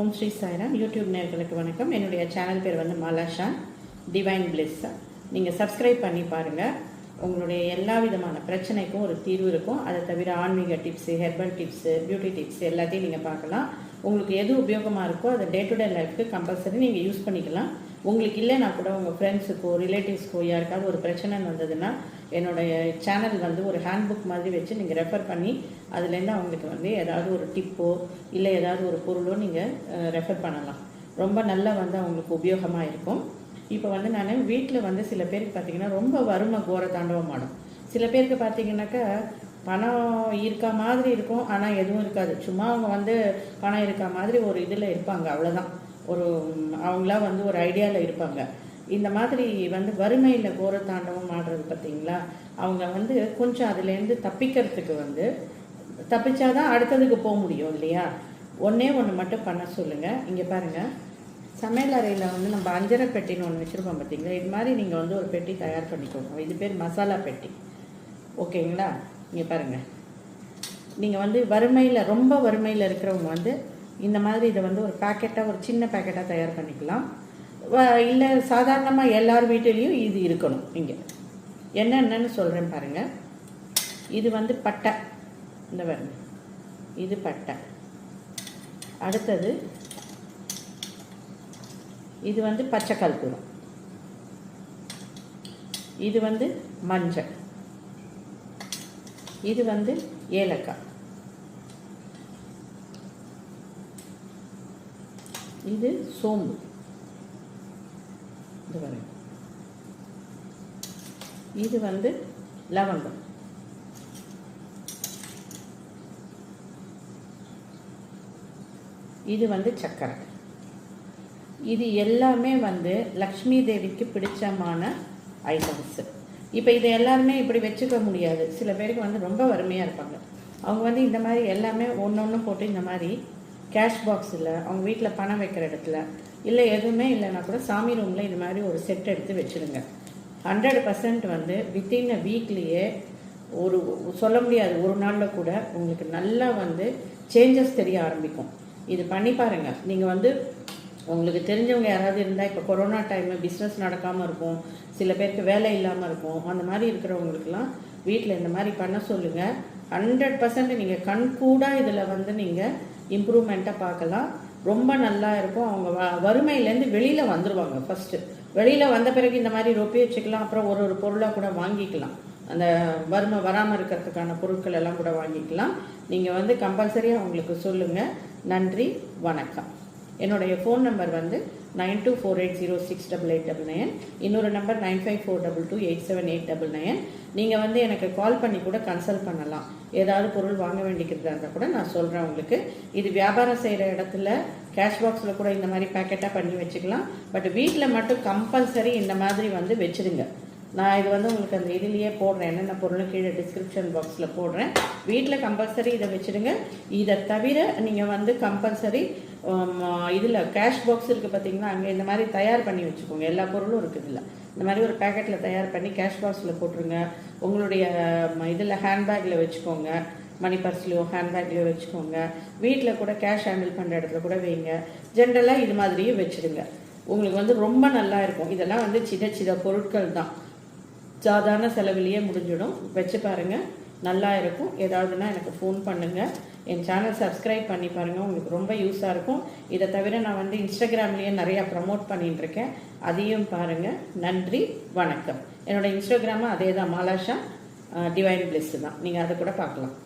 ஓம் Sri Sairam. YouTube நேர்களுக்கு வணக்கம். என்னுடைய சேனல் பேர் வந்து மாலாஷா டிவைன் பிளிஸ் நீங்கள் சப்ஸ்கிரைப் பண்ணி பாருங்கள் உங்களுடைய எல்லா விதமான பிரச்சனைக்கும் ஒரு தீர்வு இருக்கும். அதை தவிர ஆன்மீக tips herbal tips beauty tips எல்லாத்தையும் நீங்கள் பார்க்கலாம். உங்களுக்கு எது உபயோகமாக இருக்கோ அதை டே டு டே லைஃப்க்கு கம்பல்சரி நீங்கள் யூஸ் பண்ணிக்கலாம். உங்களுக்கு இல்லைனா கூட உங்கள் ஃப்ரெண்ட்ஸுக்கோ ரிலேட்டிவ்ஸ்க்கோ யாருக்காவது ஒரு பிரச்சனை வந்ததுன்னா என்னுடைய சேனல் வந்து ஒரு ஹேண்ட்புக் மாதிரி வச்சு நீங்கள் ரெஃபர் பண்ணி அதுலேருந்து அவங்களுக்கு வந்து ஏதாவது ஒரு டிப்போ இல்லை ஏதாவது ஒரு பொருளோ நீங்கள் ரெஃபர் பண்ணலாம். ரொம்ப நல்லா வந்து அவங்களுக்கு உபயோகமாக இருக்கும். இப்போ வந்து நான் வீட்டில் வந்து சில பேருக்கு பார்த்தீங்கன்னா ரொம்ப வறுமை கோர தாண்டவம் ஆடும். சில பேருக்கு பார்த்தீங்கன்னாக்கா பணம் இருக்க மாதிரி இருக்கும் ஆனால் எதுவும் இருக்காது. சும்மா அவங்க வந்து பணம் இருக்க மாதிரி ஒரு இதில் இருப்பாங்க அவ்வளோதான் ஒரு அவங்களாம் வந்து ஒரு ஐடியாவில் இருப்பாங்க. இந்த மாதிரி வந்து வறுமையில் கோர தாண்டவம் ஆடுறது பார்த்தீங்களா? அவங்க வந்து கொஞ்சம் அதுலேருந்து தப்பிக்கிறதுக்கு வந்து தப்பிச்சாதான் அடுத்ததுக்கு போக முடியும் இல்லையா? ஒன்றே ஒன்று மட்டும் பண்ண சொல்லுங்கள் இங்கே பாருங்கள் சமையல் அறையில் வந்து நம்ம அஞ்சரை பெட்டின்னு ஒன்று வச்சுருப்போம் பார்த்தீங்களா? இது மாதிரி நீங்கள் வந்து ஒரு பெட்டி தயார் பண்ணிக்கோங்க. இது பேர் மசாலா பெட்டி. ஓகேங்களா? இங்கே பாருங்கள் நீங்கள் வந்து வறுமையில் ரொம்ப வறுமையில் இருக்கிறவங்க வந்து இந்த மாதிரி இதை வந்து ஒரு பேக்கெட்டாக ஒரு சின்ன பேக்கெட்டாக தயார் பண்ணிக்கலாம். இல்லை சாதாரணமாக எல்லார் வீட்டிலையும் இது இருக்கணும் இங்கே. என்னென்னு சொல்கிறேன் பாருங்கள் இது வந்து பட்டை. இந்த பாருங்க. இது பட்டை. அடுத்தது இது வந்து பச்சை கற்பூரம் இது வந்து மஞ்சள். இது வந்து ஏலக்காய். இது சோம்பு. இது பாருங்க இது வந்து லவங்கம். இது வந்து சக்கரை. இது எல்லாமே வந்து லக்ஷ்மி தேவிக்கு பிடிச்சமான ஐட்டம்ஸு இப்போ இதை எல்லாருமே இப்படி வச்சுக்க முடியாது. சில பேருக்கு வந்து ரொம்ப வறுமையாக இருப்பாங்க. அவங்க வந்து இந்த மாதிரி எல்லாமே ஒன்று ஒன்று போட்டு இந்த மாதிரி கேஷ் பாக்ஸில் அவங்க வீட்டில் பணம் வைக்கிற இடத்துல இல்லை எதுவுமே இல்லைன்னா கூட சாமி ரூமில் இது மாதிரி ஒரு செட் எடுத்து வச்சுருங்க. ஹண்ட்ரட் பர்சன்ட் வந்து வித்தின் அ வீக்லேயே ஒரு சொல்ல முடியாது ஒரு நாளில் கூட உங்களுக்கு நல்லா வந்து சேஞ்சஸ் தெரிய ஆரம்பிக்கும். இது பண்ணி பாருங்கள் நீங்கள் வந்து உங்களுக்கு தெரிஞ்சவங்க யாராவது இருந்தால் இப்போ கொரோனா டைமு பிஸ்னஸ் நடக்காமல் இருக்கும் சில பேருக்கு வேலை இல்லாமல் இருக்கும் அந்த மாதிரி இருக்கிறவங்களுக்குலாம் வீட்டில் இந்த மாதிரி பண்ண சொல்லுங்கள் ஹண்ட்ரட் பர்சன்ட் நீங்கள் கண் கூட இதில் வந்து நீங்கள் இம்ப்ரூவ்மெண்ட்டாக பார்க்கலாம். ரொம்ப நல்லா இருக்கும். அவங்க வ வறுமையிலேருந்து வெளியில் வந்துடுவாங்க ஃபஸ்ட்டு வெளியில் வந்த பிறகு இந்த மாதிரி ரொப்பி வச்சுக்கலாம். அப்புறம் ஒரு ஒரு பொருளாக கூட வாங்கிக்கலாம். அந்த வறுமை வராமல் இருக்கிறதுக்கான பொருட்கள் எல்லாம் கூட வாங்கிக்கலாம். நீங்கள் வந்து கம்பல்சரியாக அவங்களுக்கு சொல்லுங்கள் நன்றி வணக்கம். என்னுடைய ஃபோன் நம்பர் வந்து nine two four eight zero six double eight double nine இன்னொரு number nine five four double two eight seven eight double nine நீங்கள் வந்து எனக்கு கால் பண்ணி கூட கன்சல்ட் பண்ணலாம். ஏதாவது பொருள் வாங்க வேண்டிக்கிறதா இருந்தால் கூட நான் சொல்கிறேன் உங்களுக்கு. இது வியாபாரம் செய்கிற இடத்துல கேஷ் பாக்ஸில் கூட இந்த மாதிரி பேக்கெட்டாக பண்ணி வச்சுக்கலாம். பட் வீட்டில் மட்டும் கம்பல்சரி இந்த மாதிரி வந்து வச்சுருங்க. நான் இது வந்து உங்களுக்கு அந்த இதுலேயே போடுறேன். என்னென்ன பொருளும் கீழே டிஸ்கிரிப்ஷன் பாக்ஸில் போடுறேன். வீட்டில் கம்பல்சரி இதை வச்சுடுங்க. இதை தவிர நீங்கள் வந்து கம்பல்சரி இதில் கேஷ் பாக்ஸ் இருக்குது பார்த்தீங்கன்னா அங்கே இந்த மாதிரி தயார் பண்ணி வச்சுக்கோங்க. எல்லா பொருளும் இருக்குது இல்லை. இந்த மாதிரி ஒரு பேக்கெட்டில் தயார் பண்ணி கேஷ் பாக்ஸில் போட்டுருங்க. உங்களுடைய இதில் ஹேண்ட்பேக்கில் வச்சுக்கோங்க. மணி பர்ஸ்லையோ ஹேண்ட்பேக்லையோ வச்சுக்கோங்க. வீட்டில் கூட கேஷ் ஹேண்டில் பண்ணுற இடத்துல கூட வைங்க. ஜென்ரலாக இது மாதிரியும் வச்சுடுங்க. உங்களுக்கு வந்து ரொம்ப நல்லா இருக்கும். இதெல்லாம் வந்து சின்ன சின்ன பொருட்கள் தான். சாதாரண செலவிலேயே முடிஞ்சிடும். வச்சு பாருங்கள் நல்லா இருக்கும். ஏதாவதுன்னா எனக்கு ஃபோன் பண்ணுங்கள் என் சேனல் சப்ஸ்கிரைப் பண்ணி பாருங்கள் உங்களுக்கு ரொம்ப யூஸாக இருக்கும். இதை தவிர நான் வந்து இன்ஸ்டாகிராம்லேயே நிறையா ப்ரமோட் பண்ணிட்டுருக்கேன் அதையும் பாருங்கள் நன்றி. வணக்கம். என்னோடய இன்ஸ்டாகிராமும் அதே தான் மாலாஷா டிவைன் பிளெஸ் தான். நீங்கள் அதை கூட பார்க்கலாம்.